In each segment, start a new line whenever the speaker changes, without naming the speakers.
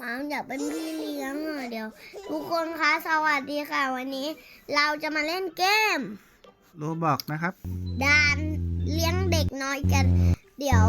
มังอยากเป็นพี่เลี้ยงอะเดี๋ยว ทุกคนคะสวัสดีค่ะ วันนี้ เราจะมาเล่นเกม
โรบอกนะครับ
ดานเลี้ยงเด็กน้อยกัน เดี๋ยว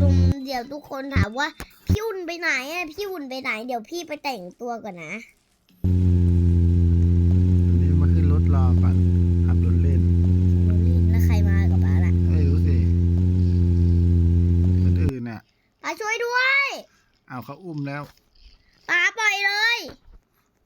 ตุมเดี๋ยวทุกคนถามว่าพี่อุ่นไปไหนอะพี่อุ่นไปไหน เดี๋ยวพี่ไปแต่งตัวก่อนนะ
นี่มาขึ้นรถรอก่อนขับรถเล่น
แล้วใครมากับป้าล่ะ
ไม่รู้สิคนอื่นเนี่ย
ป้าช่วยด้วย
เอาเขาอุ้มแล้ว
ป้าปล่อยเลย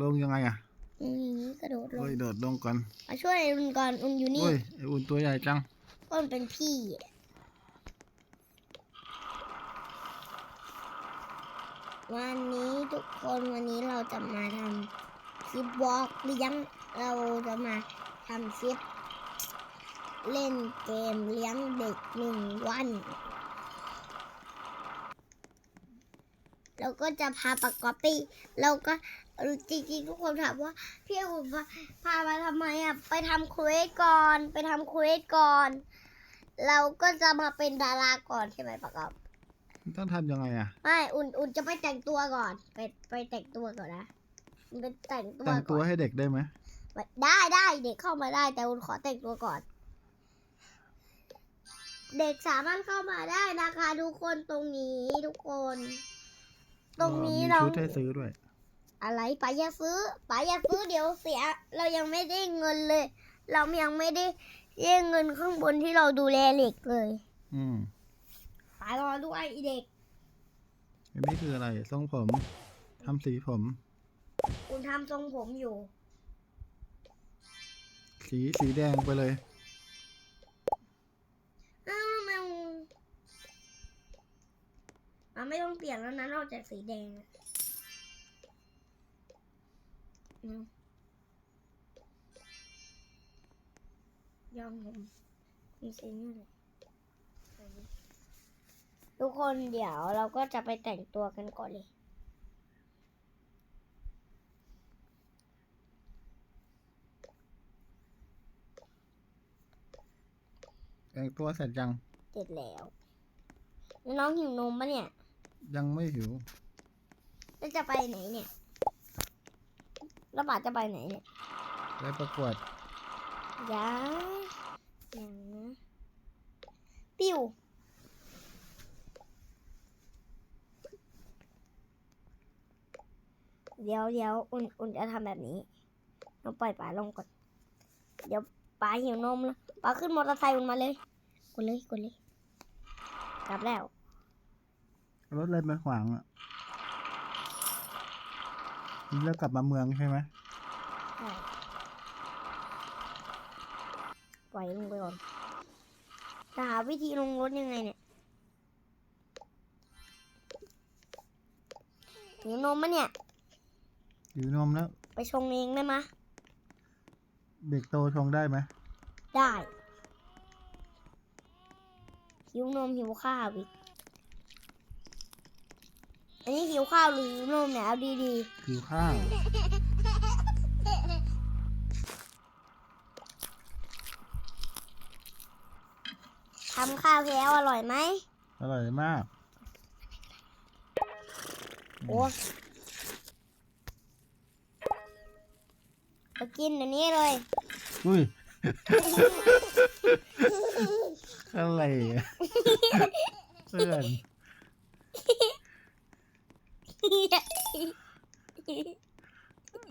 ลงยังไงอะ
อย่างนี้กระโดดลง
โอ้ยโดดลงก่อน
ป้าช่วยอุ่นก่อนอุ่นอยู่นี่
โอ้ยไออุ่นตัวใหญ่จัง
ต้นเป็นพี่วันนี้ทุกคนวันนี้เราจะมาทำคลิปวอล์กเลี้ยงเราจะมาทำคลิป เล่นเกมเลี้ยงเด็กหนึ่งวัน เราก็จะพาปากกอปปี้เราก็เออจริงๆทุกคนถามว่า พี่อุ่นพาพามาทำไมอะไปทำเควสก่อน ไปทำเควสก่อน เราก็จะมาเป็นดาราก่อนใช่ไหมปากกอบ
ต้องทำยังไงอะ
ไม่อุ่นอุ่นจะไปแต่งตัวก่อน ไปไปแต่งตัวก่อนนะไปแต่งตัว
แต่งตั
ก่
ว
อน
ให้เด็กได้ไหม
ได้ได้เด็กเข้ามาได้ แต่อุ่นขอแต่งตัวก่อน เด็กสามารถเข้ามาได้นะคะทุกคนตรงนี้ทุกคน ตรงนี้
มี
เรา
ชุดให้ซื้อด้วย
อะไรป๋าอย่าซื้อป๋าอย่าซื้อเดี๋ยวเสีย เรายังไม่ได้เงินเลย เรายังไม่ได้เรียกเงินข้างบนที่เราดูแลเหล็กเลย
อืม
ป๋ารอด้วยไอเด็ก
อันนี้คืออะไรทรงผมทำสีผม
คุณทำทรงผมอยู่
สีสีแดงไปเลย
มันไม่ต้องเปลี่ยนแล้วนะนอกจากสีแดงอะอืมยอมผมมีสีนี่เลยทุกคนเดี๋ยวเราก็จะไปแต่งตัวกันก่อนเลย
แต่งตัวเสร็จยัง
เสร็จแล้วแล้วน้องหิวนมปะเนี่ย
ยังไม่หิว
แล้วจะไปไหนเนี่ยแล้วบาทจะไปไหนเนี่ย
ไปประกวด
ยาอย่างนะปิ้วเดี๋ยวเดี๋ยวอุ่นอุ่นจะทำแบบนี้เราปล่อยป๋าลงก่อน เดี๋ยวป๋าหิวนมแล้วป๋าขึ้นมอเตอร์ไซค์อุ่นมาเลยกดเลยกดเลย กลับแล้ว
รถเลยมาขวางอะนี่แล้วกลับมาเมืองใช่ไหม
ใช่ปล่อยลงไปก่อนจะหาวิธีลงรถยังไงเนี่ยหิวนมมะเนี่ย
หิวนมแล้ว
ไปชงเองได้มะ
เด็กโตชงได้ไหม
ได้ หิวนมหิวข้าวอีก อันนี้หิวข้าวหรือหิวนมเนี่ยเอาดี
หิวข้าว
ๆทำข้าวแก้วอร่อยไหม
อร่อยมาก
โอ้ไปกินเดี๋ยวนี้เลย
อุ้ย อะไรอะ เพื่อน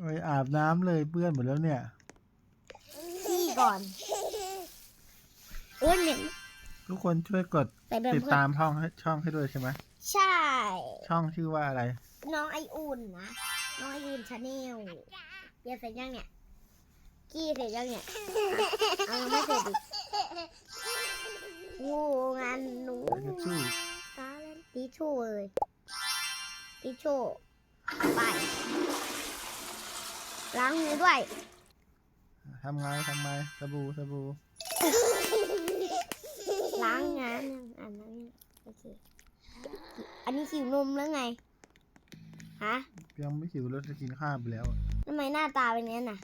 ไป อาบน้ำเลยเปื้อนหมดแล้วเนี่ย
พี่ก่อนเอ้ยเหม็น
ทุกคนช่วยกด
แต่แบบ
ติด
เพื่อ
ตานมช่องให้ช่องให้ด้วยใช่ไหม
ใช่
ช่องชื่อว่าอะไร
น้องไออุ่นนะ น้องไออุ่นชาแนลเรียนเสร็จยังเนี่ย กี้เสร็จยังเนี่ยเอายังไม่เสร็จอีกงูงานหนู
ทิชชู่
ตาเล่นติชชู่เลยติชชู่ไป ล้างมือด้วย
ทำไงทำไงสบู่สบู่
ล้างงานอันนั้นโอเค อันนี้หิวนมแล้วไง ฮะ
ยังไม่หิวแล้วจะกินข้าวไปแล้วอะ
ทำไมหน้าตาเป็นอย่างนั้นน่ะ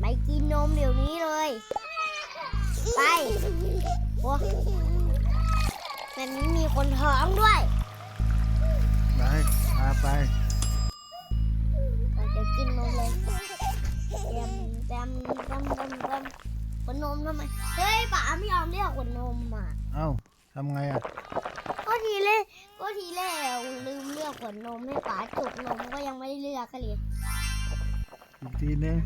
ไปกินนมเดี๋ยวนี้เลย ไป โอ้แบบนี้มีคนท้องด้วย
ไแย
มแต็มเต็มเต็มเต็มข
นนม
ทำไม เฮ้ยป๋าไม่ยอมเรียกขนนมอะ
เอ้าทำไงอะ
ก็ทีแรกก็ทีแรกลืมเลือกขนนมให้ป๋าจุกนมก็ยังไม่เลืยกกันเลย
อีกทีนึง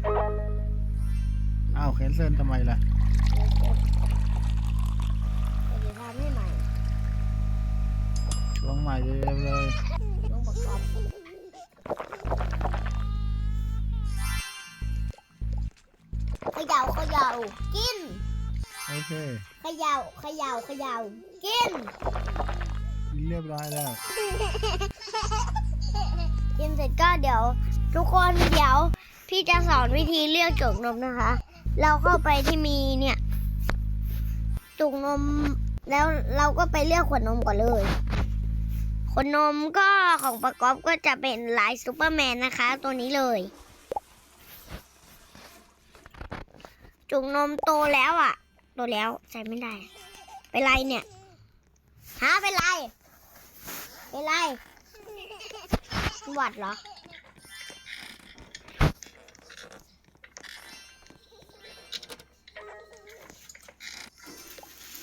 อ้าวแคนเซิลทำไมล่ะ
เดี๋ยวทำใหม่
ลงใหม่ๆเลย
ลงประกอบ ย่าเขย่ากิน
โอเค
เขย่าเขย่าเขย่ากิน
เรียบร้อยแล้ว
กินเสร็จก็เดี๋ยว ทุกคนเดี๋ยวพี่จะสอนวิธีเลือกจุกนมนะคะ เราเข้าไปที่มีเนี่ย จุกนมแล้วเราก็ไปเลือกขวดนมก่อนเลยขวดนมก็ของประกอบก็จะเป็นลายซูเปอร์แมนนะคะ ตัวนี้เลย จุกนมโตแล้วอะ โตแล้วใส่ไม่ได้ เป็นไรเนี่ยฮะเป็นไร เป็นไรหวัดเหรอ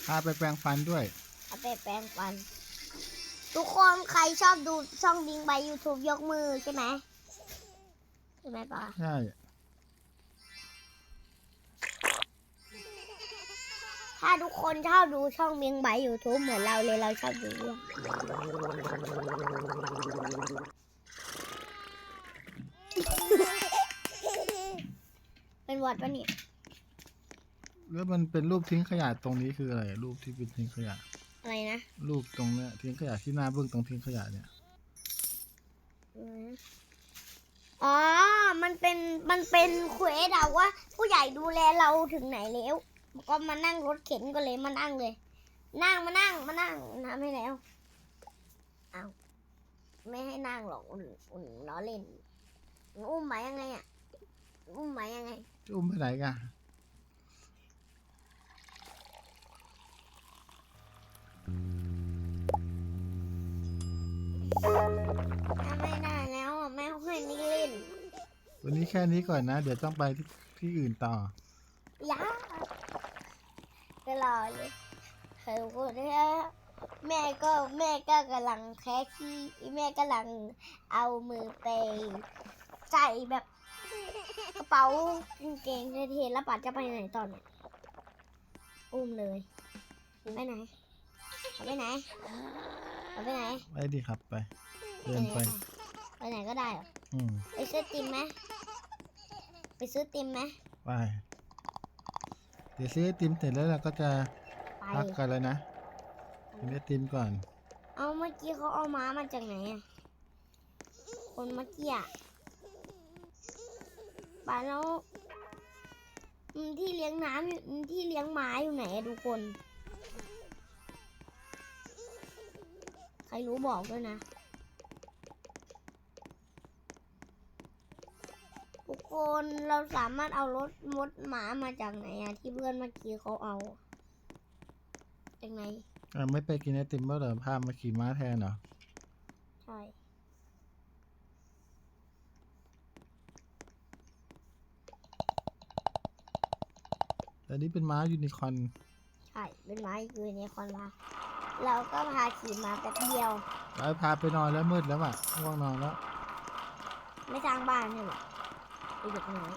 พาไปแปรงฟันด้วย
เอาไปแปรงฟัน ทุกคนใครชอบดูช่องบิงไป YouTube ยกมือใช่ไหมใช่ไหมปะ
ใช่
ถ้าทุกคนชอบดูช่องบิงไป YouTube เหมือนเราเลยเราชอบดูด้วยเป็นหวัดปะเนี่ย
แล้วมันเป็นรูปทิ้งขยะตรงนี้คืออะไร รูปที่เป็นทิ้งขยะ
อะไรนะ
รูปตรงเนี้ยทิ้งขยะที่หน้าเบื้องตรงทิ้งขยะเนี่ย
อืมอ๋อ มันเป็น มันเป็นเควสอะว่า ผู้ใหญ่ดูแลเราถึงไหนแล้ว ก็มานั่งรถเข็นก็เลยมานั่งเลย นั่งมานั่งมานั่งน้ำให้แล้วเอาไม่ให้นั่งหรอกอุ่นอุ่นล้อเล่นอุ้มหมายังไงอะอุ้มหมายังไง
จะอุ้มไปไหนกัน
ถ้าไม่ได้แล้วอะแม่ค่อยนี่เล่น
วันนี้แค่นี้ก่อนนะ เดี๋ยวต้องไปที่ที่อื่นต่อ
ยา ตลอดเลยเธอคนเนี้ยแม่ก็แม่ก็กำลังแค่ขี้แม่กำลังเอามือไปใส่แบบกระเป๋ากางเกงเทๆแล้วปัดจะไปไหนตอนเนี้ยอุ้มเลยไปไหนเอาไปไหนเอาไปไหน
ไปดิครับไปเดินไป
ไปไหนก็ได้เหรอ
อืม
ไปซื้อติมไหมไปซื้อติมไหม
ไป เดี๋ยวซื้อไอติมเสร็จแล้วเราก็จะ
ไป
พักกันแล้วนะกินไอติมก่อน
เอาเมื่อกี้เขาเอาม้ามาจากไหนอะคนเมื่อกี้อะป่าแล้วอืมที่เลี้ยงน้ำอยู่อืมที่เลี้ยงม้าอยู่ไหนอะทุกคน ใครรู้บอกด้วยนะ ทุกคนเราสามารถเอารถมดหมามาจากไหนอะที่เพื่อนเมื่อกี้เขาเอาจากไหน
อะไม่ไปกินไอติมบ้างเหรอพามาขี่ม้าแทนเหรอ
ใช่
แต่นี่เป็นม้ายูนิคอร์น
ใช่เป็นไม้คือในคอนพาเราก็พาขี่มาแป๊บเดียว
ไปพาไปนอนแล้วมืดแล้วอะง่วงนอนแล้ว
ไม่สร้างบ้านใช่ไหมไอ เด็กน้อย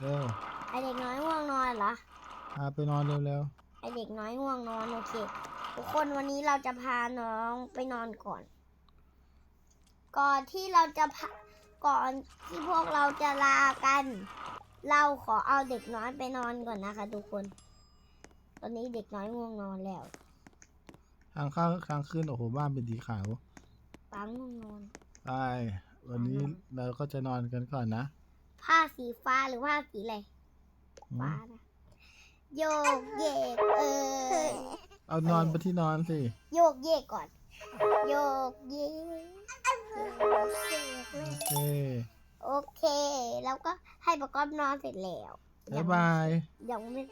เร็ว
ไอเด็กน้อยง่วงนอนเหรอ
พาไปนอนเร็ว
ไอเด็กน้อยง่วงนอนโอเคทุกคนวันนี้เราจะพาน้องไปนอนก่อน ก่อนที่เราจะพาก่อนที่พวกเราจะลากัน เราขอเอาเด็กน้อยไปนอนก่อนนะคะ ทุกคน ตอนนี้เด็กน้อยง่วงนอนแล้ว
ๆทางเข้าทางขึ้นโอ้โหบ้านเป็นสีขาว
ปังง่วงนอน
ไปวันนี้เราก็จะนอนกันก่อนนะ
ผ้าสีฟ้าหรือผ้าสีอะไร
อืม
ฟ้านะโยกเยกเออ
เอานอนไปที่นอนสิ
โยกเยกก่อน โยกเยก
โอเค
โอเค แล้วก็ให้ประกอบนอนเสร็จแล้ว
บ๊ายบาย
ยังไม่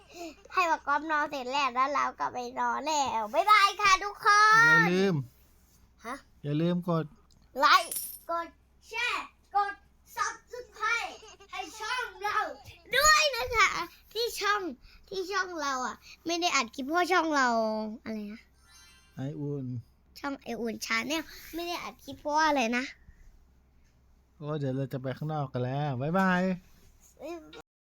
ให้ประกอบนอนเสร็จแล้วแล้วเราก็ไปนอนแล้วบ๊ายบายค่ะทุกค
อย่านลืม
ฮะ
อย่าลืมกด
ไลค์ กดแชร์กด subscribe ให้ช่องเราด้วยนะคะ ที่ช่ องที่ช่องเราอะ ไม่ได้อัดคลิปเพราะช่องเราอะไรนะ
ไออุ่น
ช่องไออุ่นชาแนลไม่ได้อัดคลิปเพราะว่าอะไรนะ
ก็เดี๋ยวเราจะไปข้างนอกกันแล้ว บ๊ายบาย
บ๊ายบ